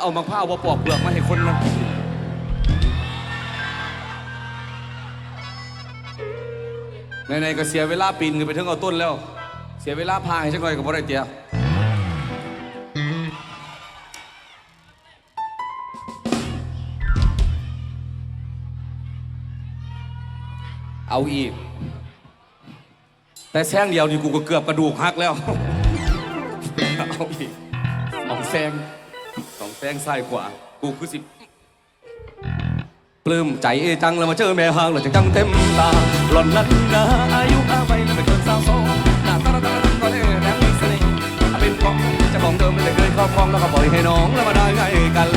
เอามะพร้าเอาปอกเปลือกมาให้คนมันกินในก็เสียเวลาปีนขึ้นไปถึงเอาต้นแล้ว เสียเวลาพาให้ชักหน่อยกับพ่อได้เตียเอาอีก แต่แซงเดียวนี่กูก็เกือบกระดูกหักแล้ว เอาอีกเอาแซง แซงซ้ายขวากูคือสิปลื้มใจเอจังแล้วมาเจอแม่ห่างหล่อจังจังเต็มตาหล่อนนั้นนะอายุอาไรแล้วไม่เกินสาวสองหน้าตาตาก็ได้แรงมีเสน่ห์เป็นของจะของเดิมไม่เคยครอบครองแล้วก็ปล่อยให้น้องแล้วมาได้ไงกัน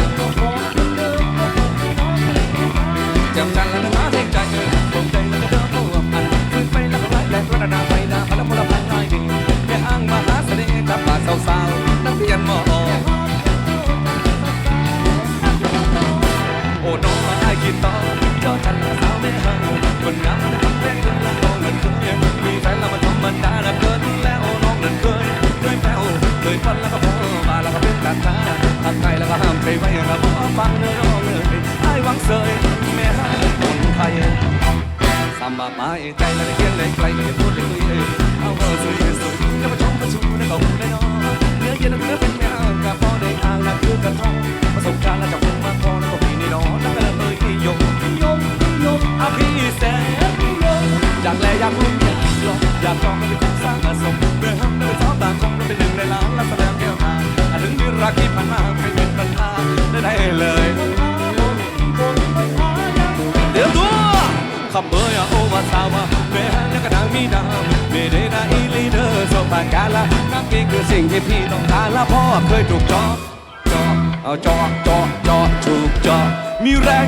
อนแล้วก็โผล่มาแล้วก็เป็นตาตาหักไงแล้วก็ห้ามไปไว้ระบอฟังเนื้อร้องเลยไอ้หวังเสยแม่ให้คนไทยสามบาไม้ใจแล้วได้เขียนเลยไกลได้พูดเลยคุยเลยเอาเออสวยสวยแล้วมาชมประชูนะเขาได้นอนเนื้อเย็นเนื้อเป็นแม่างกับพ่อได้อ่างนับคือกระท้องประสบการณ์แล้วจากคนมาพอแล้วก็พี่นี่นอนั่นวก็เอ้ยยงยงยงอาพี่แสนยงอยากแลอยากรู้อยากลองอยากจองก็เป็นคนสร้างอาสมเพื่อทำเพื่อ รักที่ผ่านมาไม่เป็นปัญหาได้เลยเดี๋ยวตัวคำเบยโอวาซาวะแม้นักดังมีดามไม่ได้นาอีลีเดอร์สปากาละนักเก่งคือสิ่งที่พี่ต้องการละพ่อเคยถูกจอบจอบเอาจอบจอบจอบถูกจอบมีแรง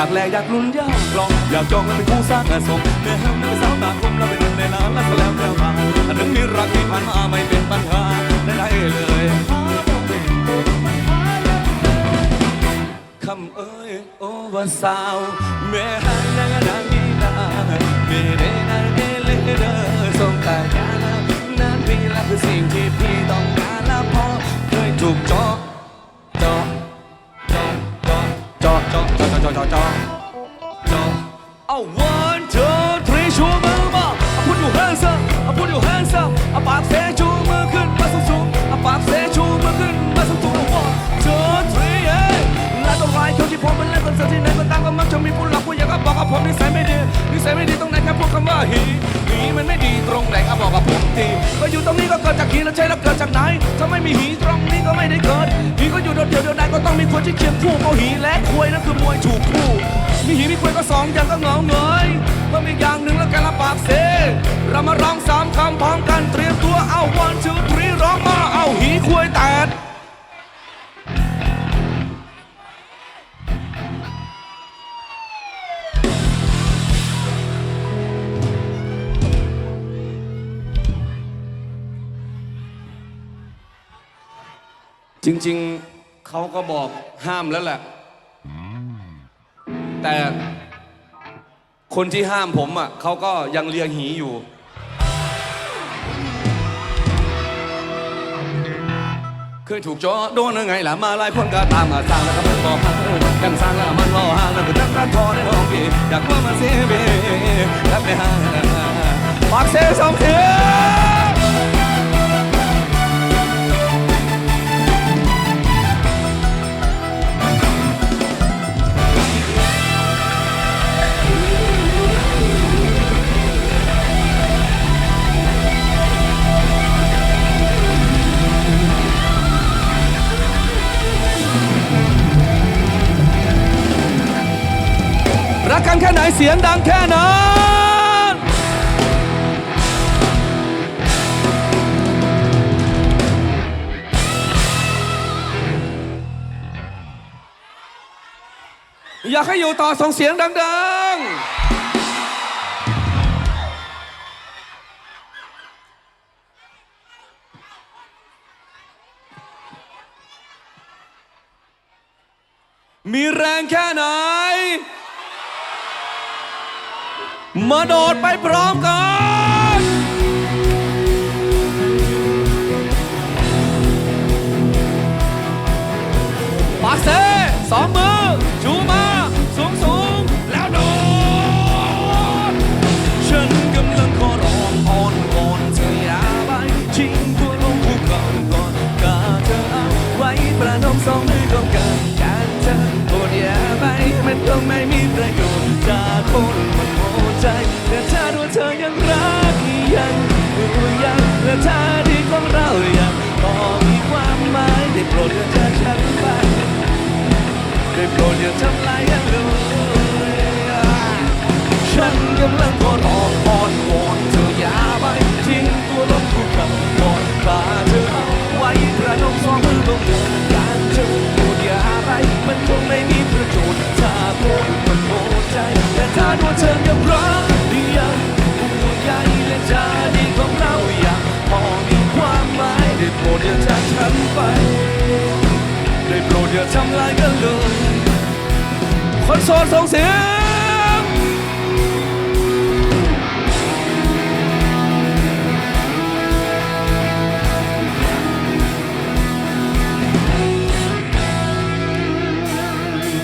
ยากแลอยากลุ้นอยากลองอยากจองแล้วเป็นคู่สร้างอาสมเนื้อห้ามนั้นเป็นสาวตาคมแล้วเป็นหนึ่งในล้านแล้วก็แล้วแล้วมาอันหนึ่งที่รักที่ผ่านมาไม่เป็นปัญหาได้เลยคำเอ้ยโอว่าสาวแม่ฮันนางนางนีนาเมเรนางเอเลเดอสงกายาลานานปีละคือสิ่งที่พี่ต้องการและพอเคยถูกจาะ จอจอจอจอเอา one two three ชูมือมาเอาพูดอยู่ hands up เอาพูดอยู่ hands up เอาปากเสชูมือขึ้นมาสูงสูงเอาปากเสชูมือขึ้นมาสูงสูง one two three เอ้ยและต้องรายเขาที่ผมเป็นเล่นคอนเสิร์ตที่ไหนก็ตามก็มักจะมีผู้หลักผู้ใหญ่ก็บอกว่าผมนิสัยไม่ดีนิสัยไม่ดีตรงไหนแค่พูดคำว่าหีหีมันไม่ดีตรงไหนก็บอกกับผมทีมาอยู่ตรงนี้ก็เกิดจากหีแล้วใช่แล้วเกิดจากไหนถ้าไม่มีหีตรงนี้ก็ไม่ได้เกิดหีก็อยู่โดดเดี่ยวเดียวดายก็ต้องมีคนที่เคียงคู่เขาหีและ องอย่างก็เหงาเงยเพิ่มอีกอย่างหนึ่งแล้วกันละปากเซเรามาร้องสามคำพร้อมกันเตรียมตัวเอา one two three ร้องมาเอาหีควยแตดจริงๆ เขาก็บอกห้ามแล้วแหละ แต่ คนที่ห้ามผมอะเขาก็ยังเลียงหีอยู่ เคยถูกจอโดนยังไงล่ะมาหลายพ้นก็ตามมาสร้างแล้วก็มันบอกยังกันสร้างแล้วมันรอหางแล้วก็จังรันทอได้องพี่อยากว่ามาเสียเบรับในห้างปากเสียสองเสียักกันแค่ไหนเสียงดังแค่นั้นอยากให้อยู่ต่อส่งเสียงดังๆมีแรงแค่ไหน มาโดดไปพร้อมกันปาเซสองมือชูมาสูงสูงแล้วโดด ฉันกำลังขอร้องอ้อนวอนเธออย่าไปทิ้งตัวลงภูเขาก่อนกาเธอเอาไว้ประนมสองมือของกันการเธอโปรดอย่าไปมันคงไม่มีประโยชน์จากคนมันโห ใจแต่ถ้าดูเธอยังรักยังอยู่ยังและถ้าดีของเรายังพอ ทำลายกันเลยคนโสดส่งเสียง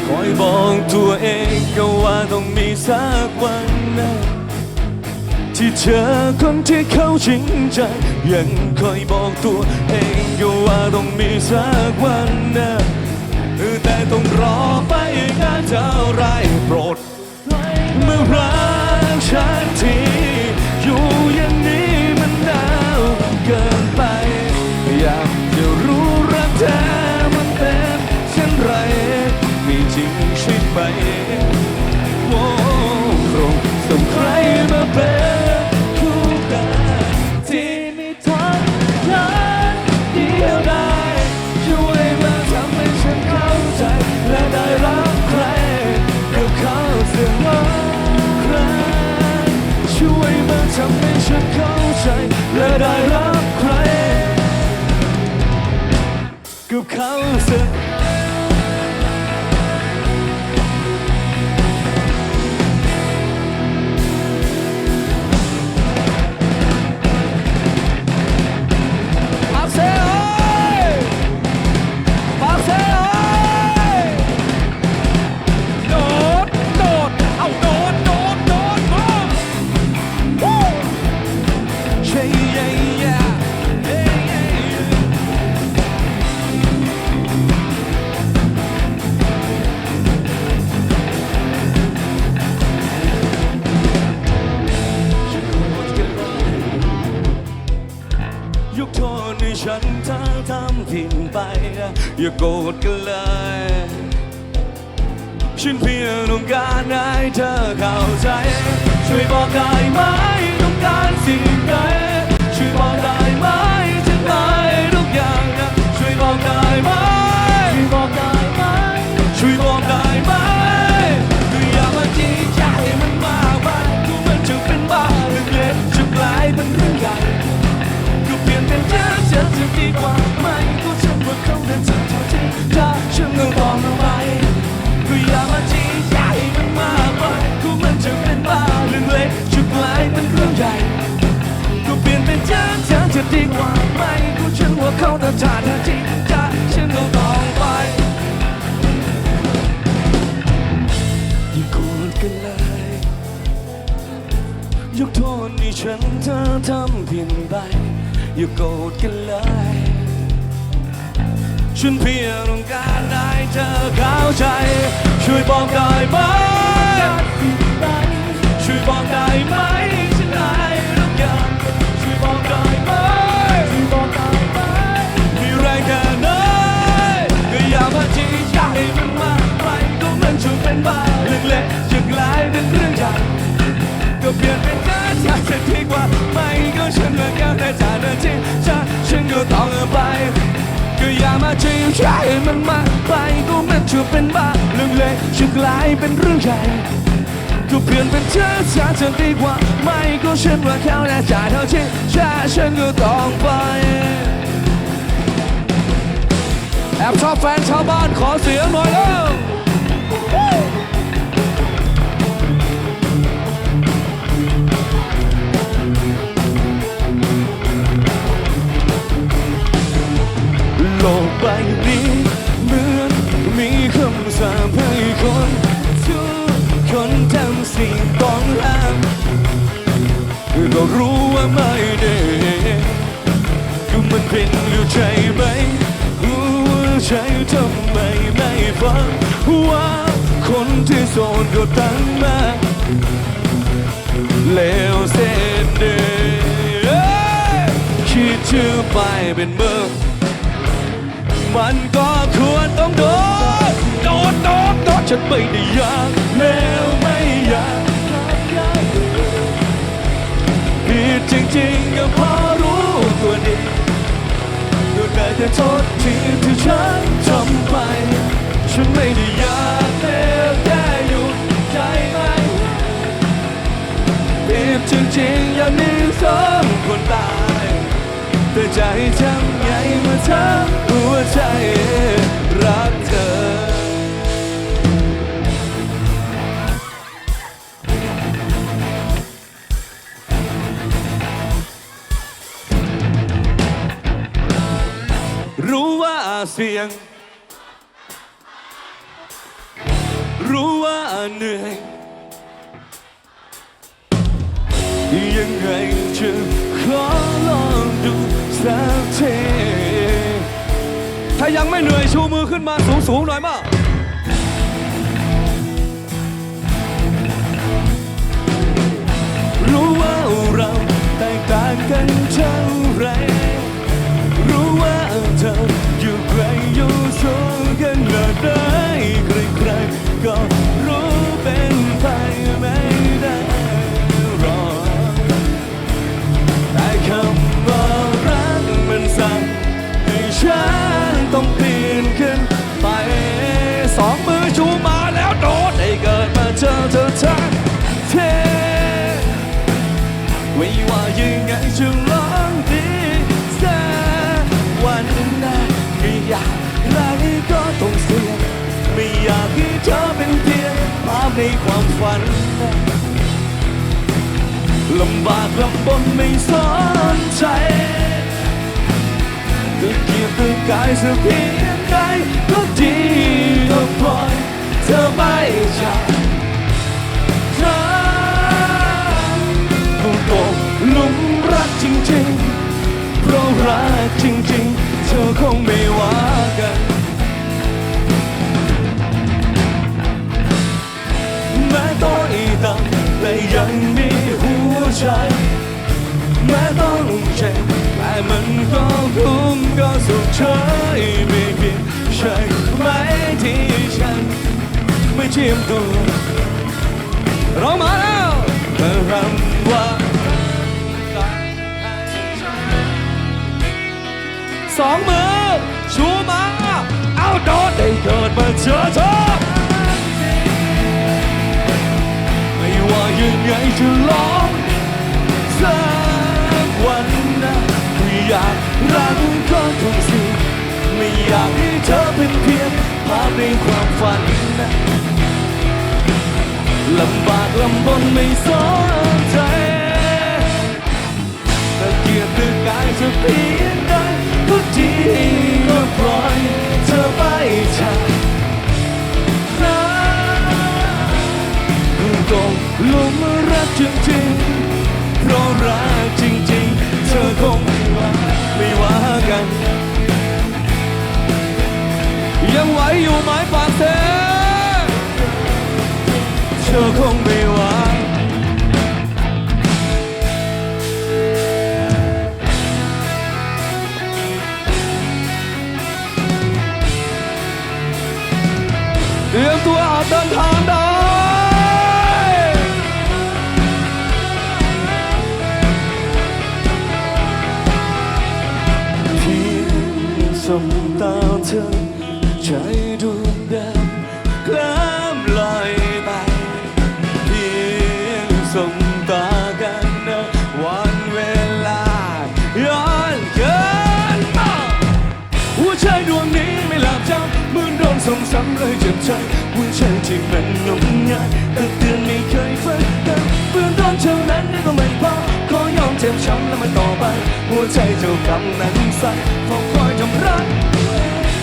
คอยบอกตัวเองก็ว่าต้องมีสักวันนะที่เจอคนที่เขาจริงใจยังคอยบอกตัวเองก็ว่าต้องมีสักวันนะ แต่ต้องรอไปนานเท่าไรโปรดเมื่อรักฉันทีอยู่อย่างนี้มันหนาวเกินไป อยากจะรู้รักแท้มันเป็นเช่นไร มีจริงใช่ไหมโอ้คงส่งใครมาเป็น และ ว่าเรื่องเล็กจะกลายเป็นเรื่องใหญ่ก็เปลี่ยนเป็นเธอเธอจะดีกว่าไหมก็ฉันว่าเขาเดินจาเธอที่ถ้าฉันก็ต้องไปอย่าโกรธกันเลยยกโทษให้ฉันเธอทำผิดไปอย่าโกรธกันเลยฉันเพียงต้องการให้เธอเข้าใจ ช่วยบอกได้ไหม บอกได้ไหมฉันได้ทุกอย่างช่วยบอกได้ไหมช่วยบอกได้ไหมมีแรงแค่ไหนก็อย่ามาจี้ใจมันมากไปก็มันจะเป็นบ้าเรื่องเล็กจะกลายเป็นเรื่องใหญ่ก็เปลี่ยนเป็นเธออยากจะดีกว่าไม่ก็ฉันเหมือนกันแต่ถ้าเธอทิ้งฉันฉันก็ต้องไปก็อย่ามาจะอยู่ใช้มันมากไปก็มันจะเป็นบ้าเรื่องเล็กจะกลายเป็นเรื่องใหญ่ ก็เปลี่ยนเป็นเธอซะจะดีกว่า ไม่ก็ฉันว่าเขาแน่ใจเท่าที่ใช่ฉันก็ต้องไป แอบชอบแฟนชาวบ้านขอเสียงหน่อยเร็วโลกใบนี้เหมือนมีคำสาปให้คน ก็รู้ว่าไม่ได้ก็มันเป็นอยู่ใจไหมหัวใจทำไมไม่ฟังว่าคนที่โสดก็ตั้งมาแล้วเส้นเดยคิดชื่อไปเป็นเมื่อมันก็ควรต้องโดนโดนโดนโดนฉันไม่ได้อยากแล้ว จริงๆก็พอรู้ตัวดีก็ได้แต่โทษที่ที่ฉันทำไป ฉันไม่ได้อยากให้แค่หยุดใจไหมเจ็บจริงๆอย่างนี้สองคนตาย แต่ใจทำไงเมื่อเธอหัวใจรักเธอ เสียง รู้ว่าเหนื่อย ยังไงจะขอลองดูสักทีถ้ายังไม่เหนื่อยชูมือขึ้นมาสูงๆหน่อยมารู้ว่าเราแตกต่างกันเท่าไรรู้ว่าเธอ อยู่ไกลอยู่สูงกันเลยใครใครๆก็ ลำบากลำบนไม่สนใจจะเกียดตัวกายสักเพียงใดก็ดีก็ปล่อยเธอไปจากเธอคงตกหลุมรักจริงๆ เพราะรักจริงๆ เธอคงไม่ว่ากัน หัวใจแม้ต้องเจ็บแต่มันก็คุ้มก็สุขเฉยไม่ผิดใช่ไหมที่ฉัน ไม่เทียมตัวร้องมาแล้วเมื่อรำว่าสองมือชูมาเอาโดดได้เกิดมาเจอเธอไม่ว่ายังไงจะลอง สักวันนะไม่อยากรักก็ต้องสิไม่อยากให้เธอเป็นเพียงภาพในความฝันนะลำบากลำบนไม่สนใจตะเกียบตึกกายจะเพียง ธอคงไม่ไหวเตรียมตัวออกเดินทางได้เพียงสมตาเธอใจดู ใจหัวใจที่มันงมงายแต่เตือนไม่เคยฝันกันเพื่อนโดนเท่านั้นก็ไม่พอขอยอมเจ็บช้ำแล้วมันต่อไป หัวใจเจ้ากำนั้นสั่นเฝ้าคอยทำร้าย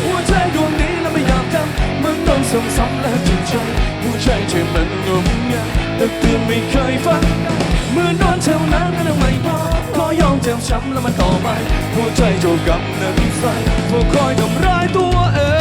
หัวใจดวงนี้แล้วไม่อยากจำเมือนโดนส่งซ้ำแล้วเจ็บใจหัวใจที่มันงมงายแต่เตือนไม่เคยฝันเมื่อโดนเท่านั้นก็ไม่พอขอยอมเจ็บช้ำแล้วมันต่อไป หัวใจเจ้ากำนั้นสั่นเฝ้าคอยทำร้ายตัวเอง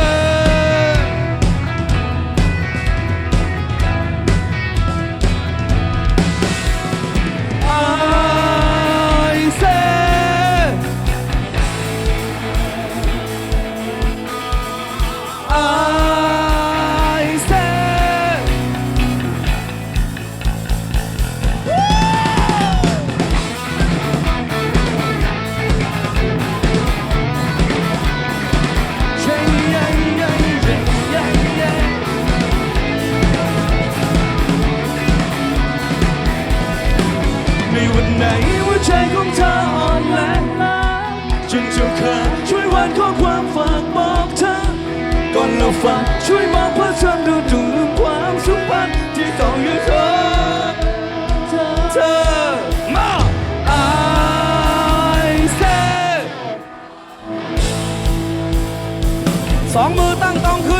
ก่อนเราฟังช่วยบอกว่าฉันดูดูลืมความสุขพันที่ต้องอยู่เธอเธอมา I say สองมือตั้งต้องขึ้น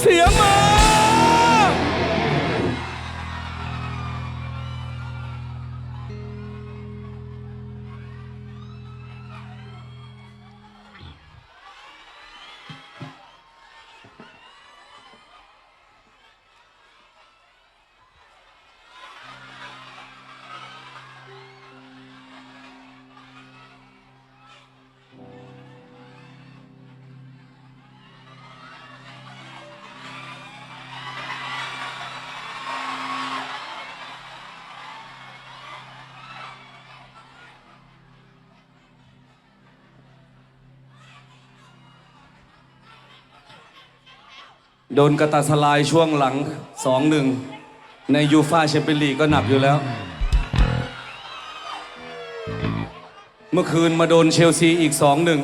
เสียงมา โดนกระตาสลายช่วงหลังสองหนึ่งในยูฟาแชมเปี้ยนลีกก็หนักอยู่แล้ว เมื่อคืนมาโดนเชลซีอีกสองหนึ่ง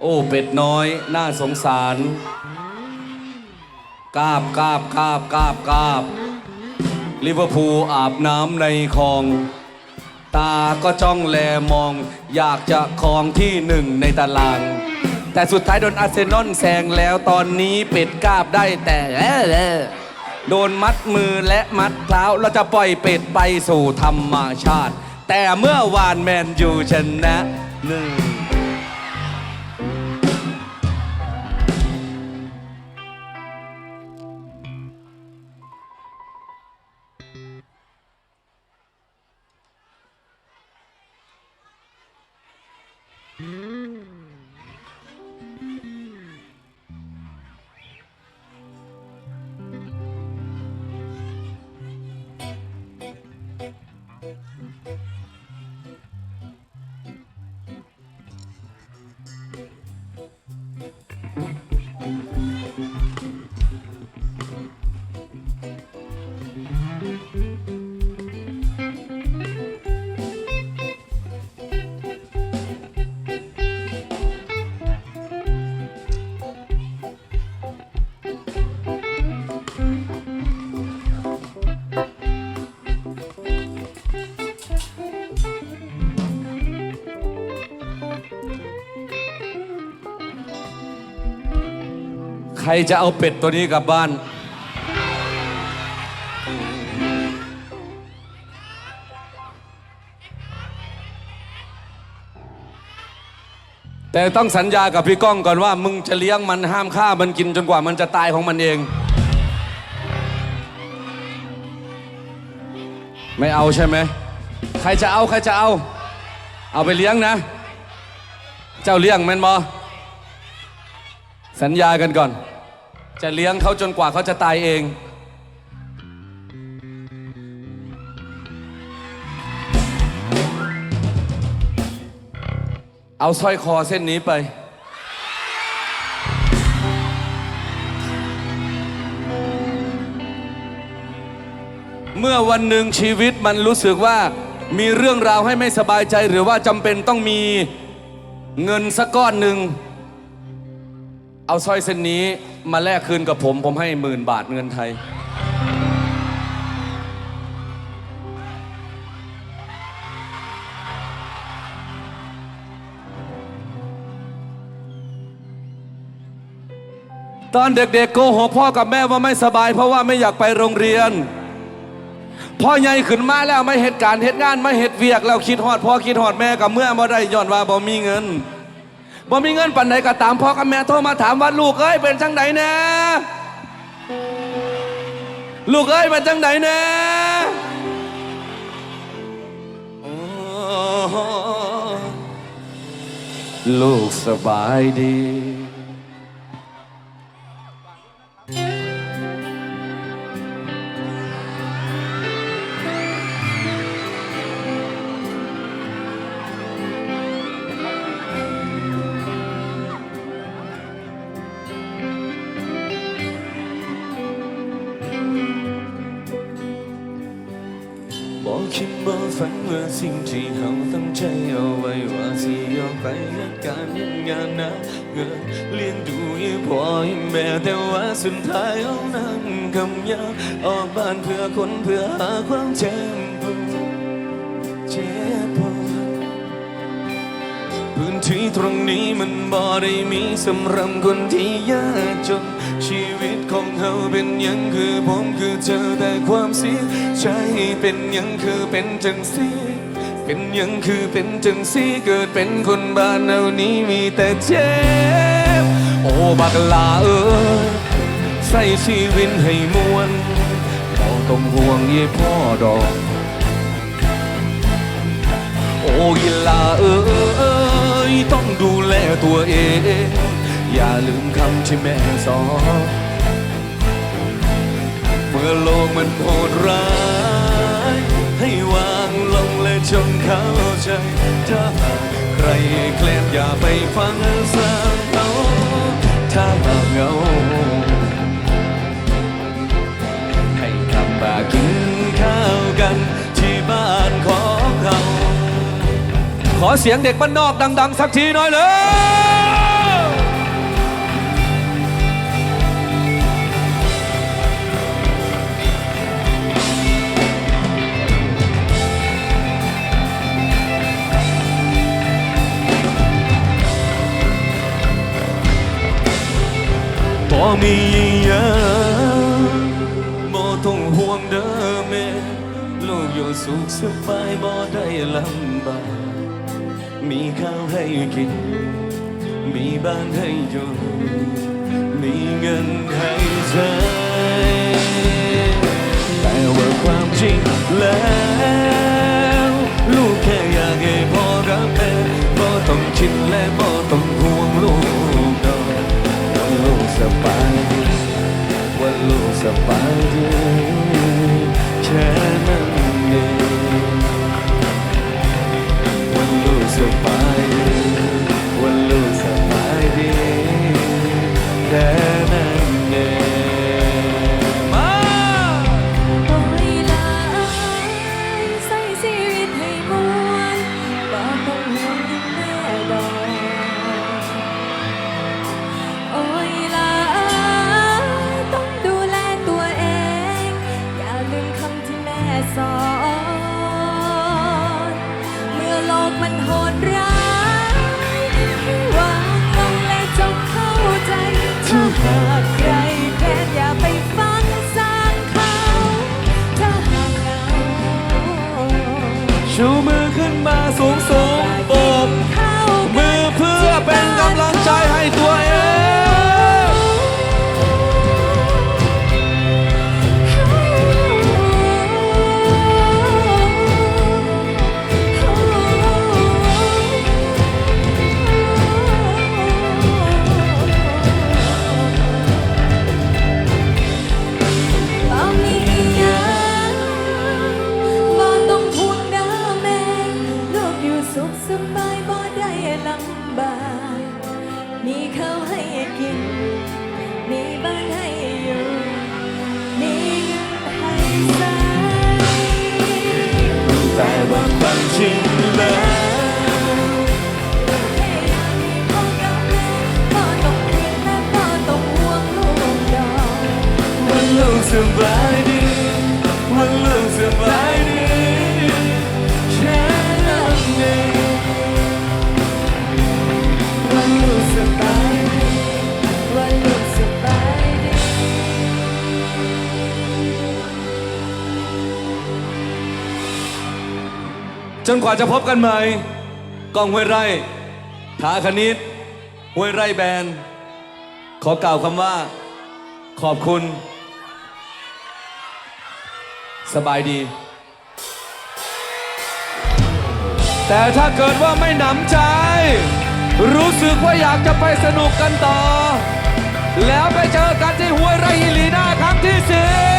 โอ้เป็ดน้อยน่าสงสารกาบกาบกาบกาบกาบลิเวอร์พูลอาบน้ำในคลอง ตาก็จ้องแลมอง อยากจะครองที่หนึ่งในตาราง แต่สุดท้ายโดนอาร์เซนอลแซงแล้วตอนนี้เป็ดกาบได้แต่เออโดนมัดมือและมัดเท้าเราจะปล่อยเป็ดไปสู่ธรรมชาติ แต่เมื่อวานแมนยูชนะหนึ่ง รจะเอาเป็ดตัวนี้กลับบ้าน แต่ต้องสัญญากับพี่ก้องก่อนว่า มึงจะเลี้ยงมันห้ามฆ่ามันกินจนกว่ามันจะตายของมันเอง ไม่เอาใช่ไหม ใครจะเอาใครจะเอา เอาไปเลี้ยงนะ เจ้าเลี้ยงแมนบอสัญญากันก่อน จะเลี้ยงเขาจนกว่าเขาจะตายเอง เอาสร้อยคอเส้นนี้ไป เมื่อวันหนึ่งชีวิตมันรู้สึกว่ามีเรื่องราวให้ไม่สบายใจหรือว่าจำเป็นต้องมีเงินสักก้อนหนึ่ง เอาสร้อยเส้นนี้ มาแลกคืนกับผม ผมให้หมื่นบาทเงินไทย ตอนเด็กๆโกหกพ่อกับแม่ว่าไม่สบาย เพราะว่าไม่อยากไปโรงเรียน พ่อใหญ่ขึ้นมาแล้วไม่เหตุการณ์เหตุงานไม่เหตุเวียกแล้วคิดฮอดพ่อคิดฮอดแม่กับเมื่อบ่ได้ย้อนว่าบ่มีเงิน บ่มีเงินปันใดก็ตามพ่อกับแม่โทรมาถามว่าลูกเอ้ยเป็นจังไดแน่ลูกเอ้ยเป็นจังไดแน่โอ้ลูกสบายดี บอกคิดบ่ฝันว่าสิ่งที่เราตั้งใจเอาไว้ว่าสิยอมไปเหตุการยังงานนะเงินเลี้ยงดูยี่พ่อยี่แม่แต่ว่าสุดท้ายเอานั่งคำยาออกบ้านเพื่อคนเพื่อหาความเจ็บปวดเจ็บปวดพื้นที่ตรงนี้มันบ่ได้มีสำหรับคนที่ยากจนชีวิตของเขาเป็นยังคือผมคือเจอแต่ความเสีย ใจเป็นยังคือเป็นจังสีเป็นยังคือเป็นจังสีเกิดเป็นคนบ้านเอานี้มีแต่เจ็บ โอ้บักลาเออใส่ชีวิตให้มวนบ่ต้องห่วงยี่พ่อดอก โอ้ยลาเอ้ต้องดูแลตัวเอง อย่าลืมคำที่แม่สอน มื่อโลกมันโหดร้าย ให้วางลงและจงเข้าใจถ้าหากใครเคลมอย่าไปฟังสางเขาถ้าหากเหงาให้กลับมากินข้าวกันที่บ้านของเขาขอเสียงเด็กบ้านนอกดัง ๆ สักทีหน่อยเลย บ่มีหยังบ่ต้องห่วงเด้อแม่ลูกอยู่สุขสบายบ่ได้ลำบาก มีข้าวให้กิน มีบ้านให้อยู่ มีเงินให้ใช้แต่ว่าความจริงแล้วลูกแค่อยากให้พ่อรักแม่บ่ต้องคิดและบ่ บายดีแค่นั้นเองวันลูกสบายดีวันลูกสบายดีแต่ บากมีข้าวให้กิน มีบ้านให้อยู่ มีเงินให้ใช้แต่ว่าความจริงแล้วสบายดีวันลูกสบาย จนกว่าจะพบกันใหม่กล้องห้วยไร่ถาคณิตห้วยไร่แบน ขอกล่าวคำว่า ขอบคุณ สบายดี แต่ถ้าเกิดว่าไม่หนำใจ รู้สึกว่าอยากจะไปสนุกกันต่อ แล้วไปเจอกันที่ห้วยไร่ฮิลีนาครั้งที่สี่